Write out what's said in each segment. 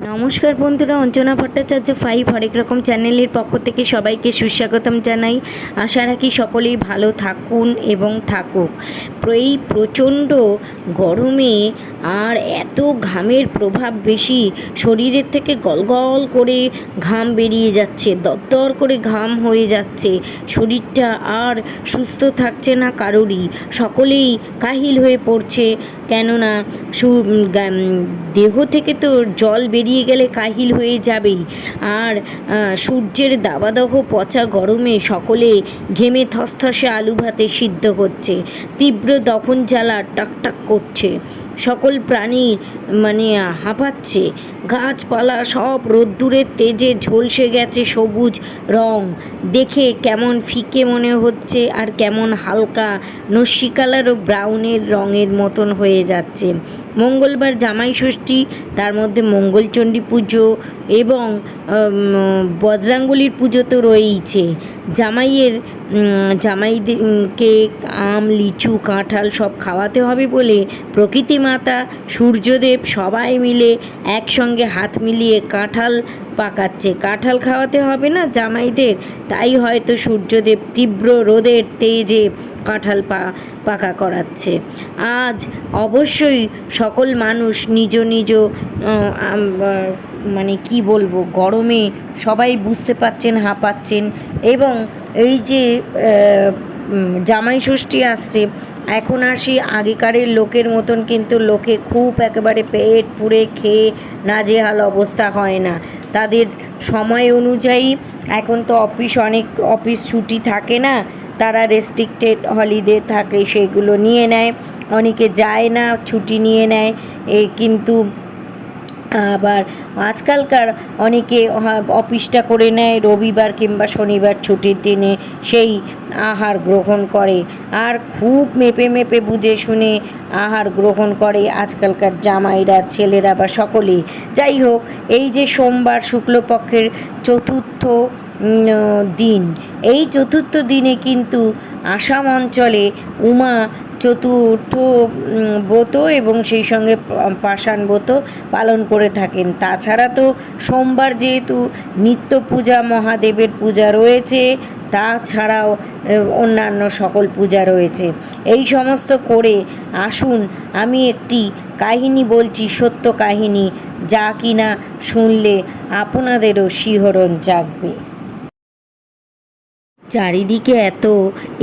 নমস্কার বন্ধুরা, অঞ্জনা ভট্টাচার্য ফাইভ হরেক রকম চ্যানেলের পক্ষ থেকে সবাইকে সুস্বাগতম জানাই। আশা রাখি সকলেই ভালো থাকুন এবং থাকুক। এই প্রচণ্ড গরমে আর এত ঘামের প্রভাব বেশি, শরীরের থেকে গলগল করে ঘাম বেরিয়ে যাচ্ছে, দরদর করে ঘাম হয়ে যাচ্ছে। শরীরটা আর সুস্থ থাকছে না কারোরই। সকলেই কাহিল হয়ে পড়ছে। কেননা সু- দেহ থেকে তো জল বেরিয়ে গেলে কাহিল হয়ে যাবেই। আর সূর্যের দাবাদহ পচা গরমে সকলে ঘেমে থসথসে আলু ভাতে সিদ্ধ হচ্ছে। তীব্র দহন জ্বালা টাকটাক করছে। সকল প্রাণী মানে হাঁপাচ্ছে। গাছপালা সব রোদ্দুরের তেজে ঝলসে গেছে সবুজ রং। দেখে কেমন ফিকে মনে হচ্ছে আর কেমন হালকা নস্যি কালার ও ব্রাউনের রঙের মতন হয়ে যাচ্ছে। মঙ্গলবার জামাই ষষ্ঠী, তার মধ্যে মঙ্গলচণ্ডী পুজো এবং বজরাঙ্গুলির পুজো তো রয়েইছে। জামাইয়ের জামাইকে আম, লিচু, কাঁঠাল সব খাওয়াতে হবে বলে প্রকৃতি মাতা, সূর্যদেব সবাই মিলে একসঙ্গে হাত মিলিয়ে কাঁঠাল পাকাচ্ছে। কাঁঠাল খাওয়াতে হবে না জামাইদের। তাই হয়তো সূর্যদেব তীব্র রোদের তেজে কাঁঠাল পা, পাকা করাচ্ছে। আজ অবশ্যই সকল মানুষ নিজ নিজ মানে কি বলব, গরমে সবাই বুঝতে পাচ্ছেন হাঁপাচ্ছেন এবং এই যে জামাই ষষ্ঠী আসছে এখন আর সেই আগেকারের লোকের মতন কিন্তু লোকে খুব একেবারে পেট পুড়ে খেয়ে নাজেহাল অবস্থা হয় না। তাদের সময় অনুযায়ী এখন তো অফিস অনেক, অফিস ছুটি থাকে না, তারা রেস্ট্রিক্টেড হলিডে থাকে, সেগুলো নিয়ে নেয়, অনেকে যায় না, ছুটি নিয়ে নেয়, এ কিন্তু আবার আজকালকার অনেকে অফিসটা করে নেয় রবিবার কিংবা শনিবার ছুটির দিনে সেই আহার গ্রহণ করে। আর খুব মেপে মেপে বুঝে শুনে আহার গ্রহণ করে আজকালকার জামাইরা, ছেলেরা বা সকলেই যাই হোক, এই যে সোমবার শুক্লপক্ষের চতুর্থ দিন, এই চতুর্থ দিনে কিন্তু আসাম অঞ্চলে উমা চতুর্থ ব্রত এবং সেই সঙ্গে পাষাণ ব্রত পালন করে থাকেন। তাছাড়া তো সোমবার যেহেতু নিত্য পূজা, মহাদেবের পূজা রয়েছে, তাছাড়াও অন্যান্য সকল পূজা রয়েছে। এই সমস্ত করে আসুন, আমি একটি কাহিনী বলছি, সত্য কাহিনী, যা কিনা শুনলে আপনাদেরও শিহরণ জাগবে। চারিদিকে এত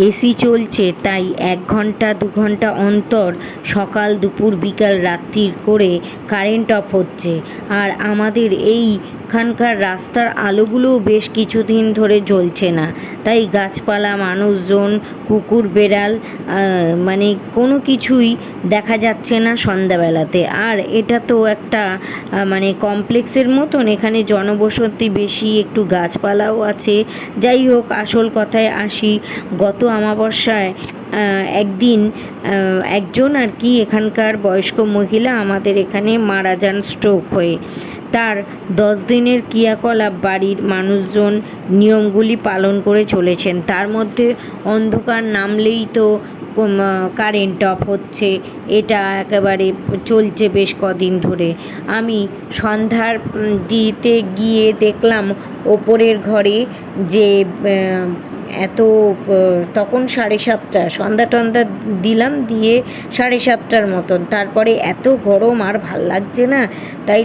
এসি চলছে, তাই এক ঘণ্টা, দু ঘণ্টা অন্তর সকাল দুপুর বিকাল রাত্রির করে কারেন্ট অফ হচ্ছে। আর আমাদের এইখানকার রাস্তার আলোগুলোও বেশ কিছুদিন ধরে জ্বলছে না। তাই গাছপালা, মানুষজন, কুকুর, বেড়াল মানে কোনো কিছুই দেখা যাচ্ছে না সন্ধ্যাবেলাতে। আর এটা তো একটা মানে কমপ্লেক্সের মতন, এখানে জনবসতি বেশি, একটু গাছপালাও আছে। যাই হোক, আসল কথায় আসি, গত আমাবস্যায় একদিন একজন আর কি এখানকার বয়স্ক মহিলা আমাদের এখানে মারা যান স্ট্রোক হয়ে। তার দশ দিনের ক্রিয়াকলাপ বাড়ির মানুষজন নিয়মগুলি পালন করে চলেছেন। তার মধ্যে অন্ধকার নামলেই তো কারেন্ট অফ হচ্ছে, এটা একেবারে চলছে বেশ কদিন ধরে। আমি সন্ধ্যার দিতে গিয়ে দেখলাম ওপরের ঘরে যে এত তখন সাড়ে সাতটা, সন্ধ্যা টন্ধা দিলাম দিয়ে সাড়ে সাতটার মতন। তারপরে এত গরম আর ভালো লাগছে না, তাই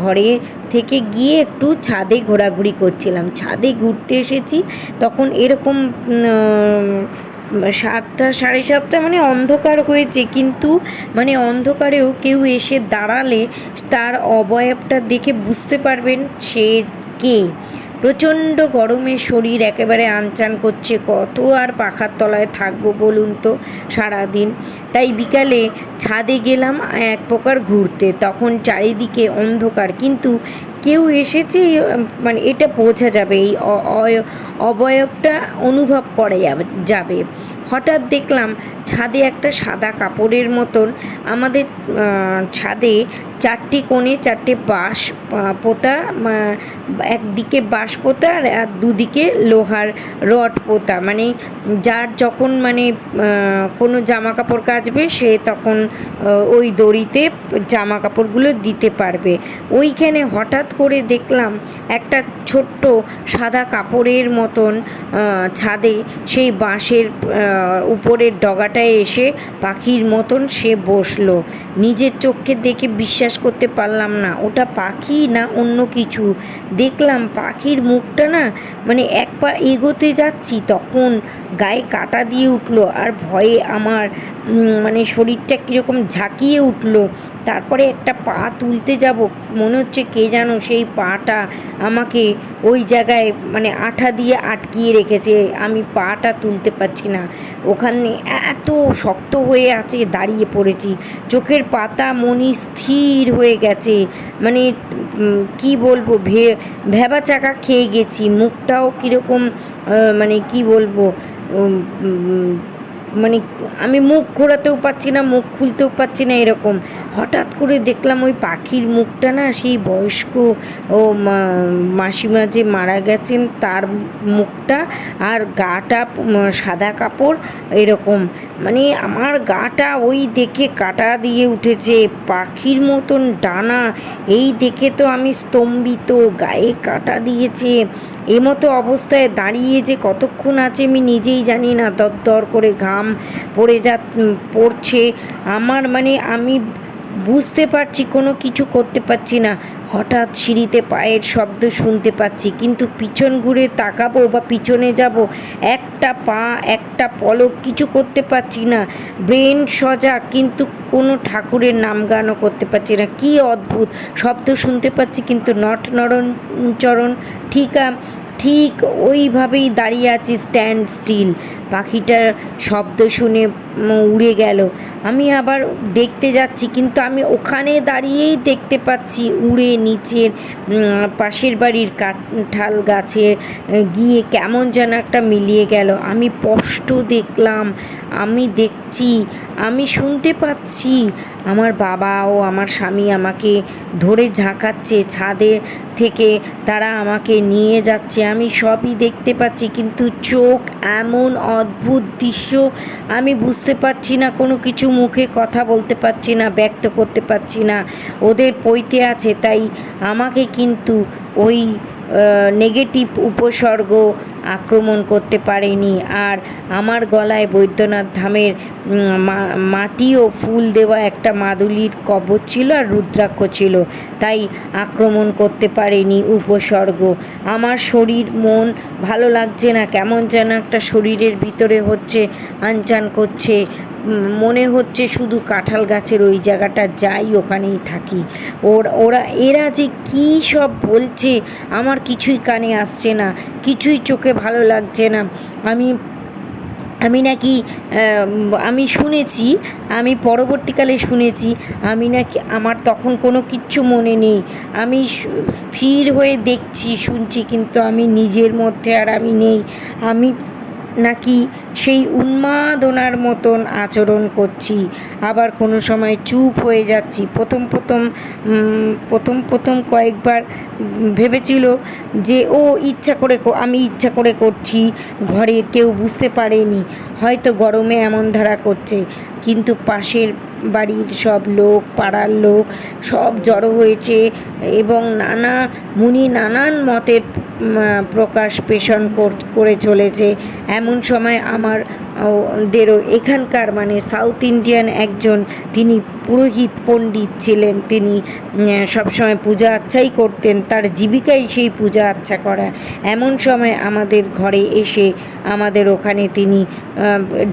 ঘরে থেকে গিয়ে একটু ছাদে ঘোরাঘুরি করছিলাম। ছাদে ঘুরতে এসেছি, তখন এরকম সাতটা, সাড়ে সাতটা মানে অন্ধকার হয়েছে। কিন্তু মানে অন্ধকারেও কেউ এসে দাঁড়ালে তার অবয়বটা দেখে বুঝতে পারবেন সে কে। প্রচণ্ড গরমে শরীর একেবারে আনচান করছে। কত আর পাখার তলায় থাকব বলুন তো সারাদিন। তাই বিকালে ছাদে গেলাম এক প্রকার ঘুরতে। তখন চারিদিকে অন্ধকার। কিন্তু কেউ এসেছে মানে এটা বোঝা যাবে এই অবয়বটা অনুভব করা যাবে। হঠাৎ দেখলাম ছাদে একটা সাদা কাপড়ের মতন আমাদের ছাদে চারটি কোণে চারটে বাঁশ পোতা একদিকে বাঁশ পোতা আর দুদিকে লোহার রড পোতা। মানে যার যখন মানে কোনো জামা কাপড় কাচবে, সে তখন ওই দড়িতে জামা কাপড়গুলো দিতে পারবে। ওইখানে হঠাৎ করে দেখলাম একটা ছোট্ট সাদা কাপড়ের মতন ছাদে সেই বাঁশের উপরের ডগাটায় এসে পাখির মতন সে বসল। নিজের চোখকে দেখে বিশ্বাস করতে পারলাম না। ওটা পাখি না অন্য কিছু? দেখলাম পাখির মুখটা না মানে এক পা এগোতে যাচ্ছি, তখন গায়ে কাটা দিয়ে উঠল আর ভয়ে আমার মানে শরীরটা কীরকম ঝাঁকিয়ে উঠল। তারপরে একটা পা তুলতে যাব। মনে হচ্ছে কে যেন সেই পাটা আমাকে ওই জায়গায় মানে আঠা দিয়ে আটকিয়ে রেখেছে। আমি পাটা তুলতে পারছি না। ওখানে এত শক্ত হয়ে আছে, দাঁড়িয়ে পড়েছি। চোখের পাতা মনি স্থির হয়ে গেছে। মানে কি বলব, ভে, ভেবা চাকা খেয়ে গেছি। মুখটাও কীরকম মানে কি বলব মানে আমি মুখ ঘোরাতেও পারছি না, মুখ খুলতেও পারছি না এরকম। হঠাৎ করে দেখলাম ওই পাখির মুখটা না সেই বয়স্ক ও মাসিমা যে মারা গেছেন তার মুখটা আর গাটা সাদা কাপড় এরকম। মানে আমার গাটা ওই দেখে কাটা দিয়ে উঠেছে, পাখির মতন ডানা। এই দেখে তো আমি স্তম্ভিত, গায়ে কাটা দিয়েছে। এমতো অবস্থায় দাঁড়িয়ে যে কতক্ষণ আছে আমি নিজেই জানি না। দর করে ঘাম পড়ে যা পড়ছে। আমার মানে আমি বুঝতে পারছি, কোনো কিছু করতে পারছি না। হঠাৎ সিঁড়িতে পায়ের শব্দ শুনতে পাচ্ছি, কিন্তু পিছন ঘুরে তাকাবো বা পিছনে যাব, একটা পা, একটা পলক কিছু করতে পারছি না। ব্রেন সজাগ, কিন্তু কোনো ঠাকুরের নাম গানও করতে পারছি না। কি অদ্ভুত! শব্দ শুনতে পাচ্ছি, কিন্তু নট নরণ চরণ, ঠিক ঠিক ওইভাবেই দাঁড়িয়ে আছি স্ট্যান্ড স্টিল পাখিটার শব্দ শুনে উড়ে গেল। আমি আবার দেখতে যাচ্ছি, কিন্তু আমি ওখানে দাঁড়িয়েই দেখতে পাচ্ছি উড়ে নিচের পাশের বাড়ির কাঁঠাল গাছে গিয়ে কেমন যেন একটা মিলিয়ে গেল। আমি স্পষ্ট দেখলাম, আমি দেখছি আমি শুনতে পাচ্ছি আমার বাবা ও আমার স্বামী আমাকে ধরে ঝাঁকাচ্ছে ছাদে থেকে, তারা আমাকে নিয়ে যাচ্ছে। আমি সবই দেখতে পাচ্ছি, কিন্তু চোখ এমন অদ্ভুত দৃশ্য। আমি বুঝতে পারছি না, কোনো কিছু মুখে কথা বলতে পারছি না, ব্যক্ত করতে পারছি না। ওদের পইতে আছে, তাই আমাকে কিন্তু ওই নেগেটিভ উপসর্গ আক্রমণ করতে পারেনি। আর আমার গলায় বৈদ্যনাথ ধামের মাটি ও ফুল দেওয়া একটা মাদুলির কবচ ছিল আর রুদ্রাক্ষ ছিল। তাই আক্রমণ করতে পারেনি উপসর্গ। আমার শরীর, মন ভালো লাগছে না। কেমন যেন একটা শরীরের ভিতরে হচ্ছে আনচান করছে। মনে হচ্ছে শুধু কাঁঠাল গাছের ওই জায়গাটা যাই, ওখানেই থাকি। ওর ওরা, এরা যে কী সব বলছে, আমার কিছুই কানে আসছে না, কিছুই চোখে ভালো লাগছে না। আমি আমি নাকি আমি শুনেছি, আমি পরবর্তীকালে শুনেছি, আমি নাকি, আমার তখন কোনো কিচ্ছু মনে নেই। আমি স্থির হয়ে দেখছি, শুনছি, কিন্তু আমি নিজের মধ্যে আর আমি নেই। আমি নাকি সেই উন্মাদনার মতন আচরণ করছি? আবার কোনো সময় চুপ হয়ে যাচ্ছি। প্রথম প্রথম প্রথম প্রথম কয়েকবার ভেবেছিল যে, ও, ইচ্ছা করে, আমি ইচ্ছা করে করছি। ঘরে কেউ বুঝতে পারেনি। হয়তো গরমে এমন ধারা করছে। কিন্তু পাশের বাড়ির সব লোক, পাড়ার লোক সব জড়ো হয়েছে এবং নানা, মুনি নানান মতের প্রকাশ পেশন করে চলেছে। এমন সময় আমার দেরও এখানকার মানে সাউথ ইন্ডিয়ান একজন তিনি পুরোহিত পণ্ডিত ছিলেন। তিনি সবসময় পূজা আচ্ছাই করতেন, তার জীবিকাই সেই পূজা আচ্ছা করা। এমন সময় আমাদের ঘরে এসে আমাদের ওখানে তিনি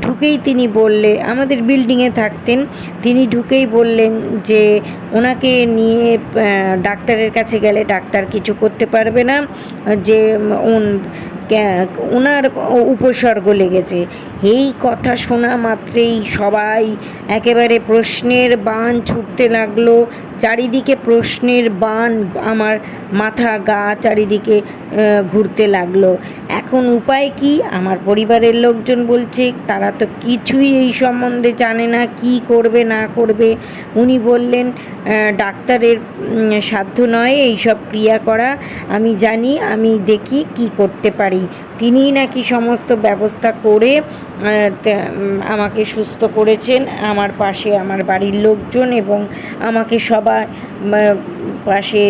ঢুকেই তিনি বললে, আমাদের বিল্ডিংয়ে থাকতেন, তিনি ঢুকেই বললেন যে, ওনাকে নিয়ে ডাক্তারের কাছে গেলে ডাক্তার কিছু করতে পারবে না, যে ওনার উপসর্গ লেগেছে। এই কথা শোনা মাত্রেই সবাই একেবারে প্রশ্নের বান ছুটতে লাগল। চারিদিকে প্রশ্নের বান আমার মাথা গা চারিদিকে ঘুরতে লাগল। এখন উপায় কি? আমার পরিবারের লোকজন বলছে, তারা তো কিছুই এই সম্বন্ধে জানে না, কি করবে, না করবে। উনি বললেন ডাক্তারের সাধ্য নয় এইসব ক্রিয়া করা। আমি জানি, আমি দেখি কি করতে পারি। তিনিই নাকি সমস্ত ব্যবস্থা করে আমাকে সুস্থ করেছেন। আমার পাশে আমার বাড়ির লোকজন এবং আমাকে সবার পাশে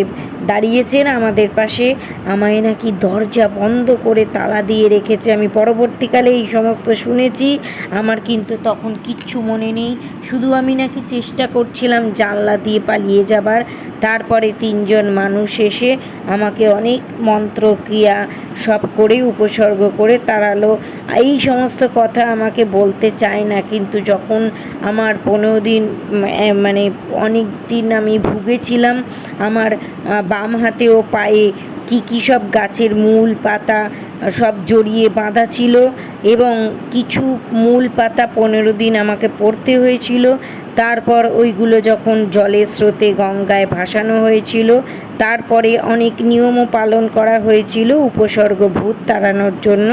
দাঁড়িয়েছেন আমাদের পাশে। আমায় নাকি দরজা বন্ধ করে তালা দিয়ে রেখেছে। আমি পরবর্তীকালে এই সমস্ত শুনেছি। আমার কিন্তু তখন কিচ্ছু মনে নেই। শুধু আমি নাকি চেষ্টা করছিলাম জানলা দিয়ে পালিয়ে যাবার। তারপরে তিনজন মানুষ এসে আমাকে অনেক মন্ত্রক্রিয়া সব করে উপসর্গ করে তাড়ালো। এই সমস্ত কথা আমাকে বলতে চায় না, কিন্তু যখন আমার পনেরো দিন মানে অনেক দিন আমি ভুগেছিলাম, আমার বাম হাতে ও পায়ে কি কি সব গাছের মূল পাতা সব জড়িয়ে বাঁধা ছিল এবং কিছু মূল পাতা পনেরো দিন আমাকে পড়তে হয়েছিল। তারপর ওইগুলো যখন জলের স্রোতে গঙ্গায় ভাসানো হয়েছিল তারপরে অনেক নিয়মও পালন করা হয়েছিল। উপসর্গ ভূত তাড়ানোর জন্য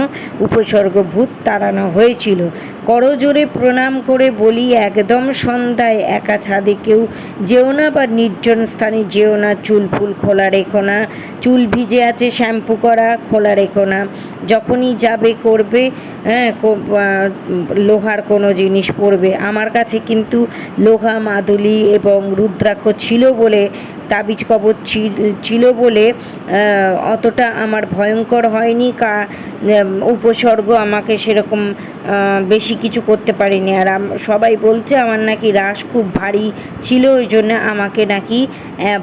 উপসর্গ ভূত তাড়ানো হয়েছিল। করজোরে প্রণাম করে বলি, একদম সন্ধ্যায় একা ছাদে কেউ যেও না বা নির্জন স্থানে যেও না। চুল ফুল খোলা রেখো না। চুল ভিজে আছে শ্যাম্পু করা খোলা রেখো না। যখনই যাবে করবে হ্যাঁ লোহার কোনো জিনিস পড়বে আমার কাছে কিন্তু লোহা, মাদুলি এবং রুদ্রাক্ষ ছিল বলে তাবিজ কবচ ছিল- বলে অতটা আমার ভয়ঙ্কর হয়নি, কা উপসর্গ আমাকে সেরকম বেশি কিছু করতে পারিনি। আর সবাই বলছে আমার নাকি রাস খুব ভারী ছিল, ওই জন্য আমাকে নাকি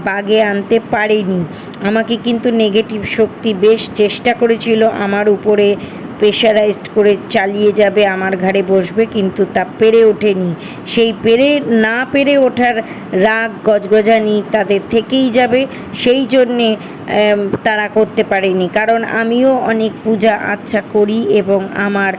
বাগে আনতে পারেনি। আমাকে কিন্তু নেগেটিভ শক্তি বেশ চেষ্টা করেছিল, আমার উপরে প্রেশারাইজড করে চালিয়ে যাবে, আমার ঘাড়ে বসবে, কিন্তু তা পেরে ওঠেনি। সেই পেরে, না পেরে ওঠার রাগ গজগজানি তাদের থেকেই যাবে। সেই জন্যে তারা করতে পারেনি। কারণ আমিও অনেক পূজা আচ্ছা করি এবং আমার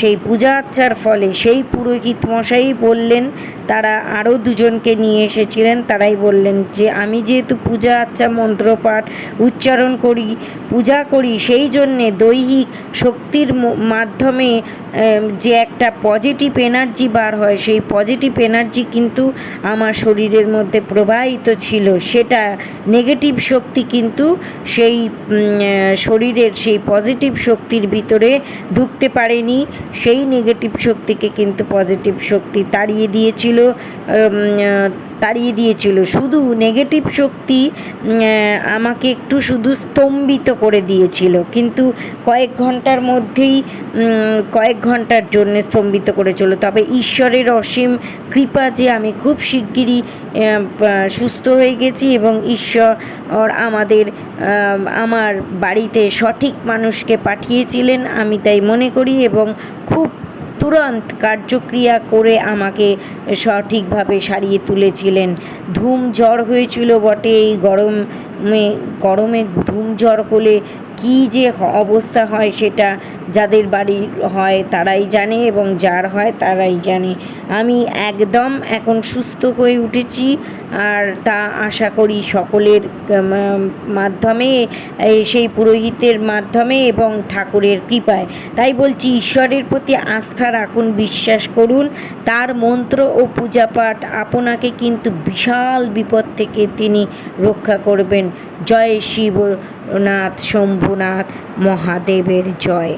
সেই পূজা আচ্ছার ফলে সেই পুরোহিত মশাই বললেন, তারা আরও দুজনকে নিয়ে এসেছিলেন। তারাই বললেন যে, আমি যেহেতু পূজা আচ্ছা মন্ত্রপাঠ উচ্চারণ করি, পূজা করি, সেই জন্যে দৈহিক শক্তির মাধ্যমে যে একটা পজিটিভ এনার্জি বার হয়, সেই পজিটিভ এনার্জি কিন্তু আমার শরীরের মধ্যে প্রবাহিত ছিল। সেটা নেগেটিভ শক্তি কিন্তু সেই শরীরের সেই পজিটিভ শক্তির ভিতরে ঢুকতে পারেনি। সেই নেগেটিভ শক্তিকে কিন্তু পজিটিভ শক্তি তাড়িয়ে দিয়েছিল তাড়িয়ে দিয়েছিল। শুধু নেগেটিভ শক্তি আমাকে একটু শুধু স্তম্ভিত করে দিয়েছিল। কিন্তু কয়েক ঘণ্টার মধ্যেই কয়েক ঘণ্টার জন্য স্তম্ভিত করেছিল। তবে ঈশ্বরের অসীম কৃপা যে আমি খুব শিগগিরই সুস্থ হয়ে গেছি এবং ঈশ্বর আমাদের আমার বাড়িতে সঠিক মানুষকে পাঠিয়েছিলেন, আমি তাই মনে করি এবং খুব তুরন্ত কার্যক্রিয়া করে আমাকে সঠিকভাবে সারিয়ে তুলেছিলেন। ধুম জ্বর হয়েছিল বটে, এই গরমে গরমে ধুম জ্বর হলে কী যে অবস্থা হয় সেটা যাদের বাড়ি হয় তারাই জানে এবং যার হয় তারাই জানে। আমি একদম এখন সুস্থ হয়ে উঠেছি। আর তা আশা করি সকলের মাধ্যমে সেই পুরোহিতের মাধ্যমে এবং ঠাকুরের কৃপায়। তাই বলছি, ঈশ্বরের প্রতি আস্থা রাখুন, বিশ্বাস করুন। তার মন্ত্র ও পূজাপাঠ আপনাকে কিন্তু বিশাল বিপদ থেকে তিনি রক্ষা করবেন। জয় শিবনাথ, শম্ভুনাথ মহাদেবের জয়।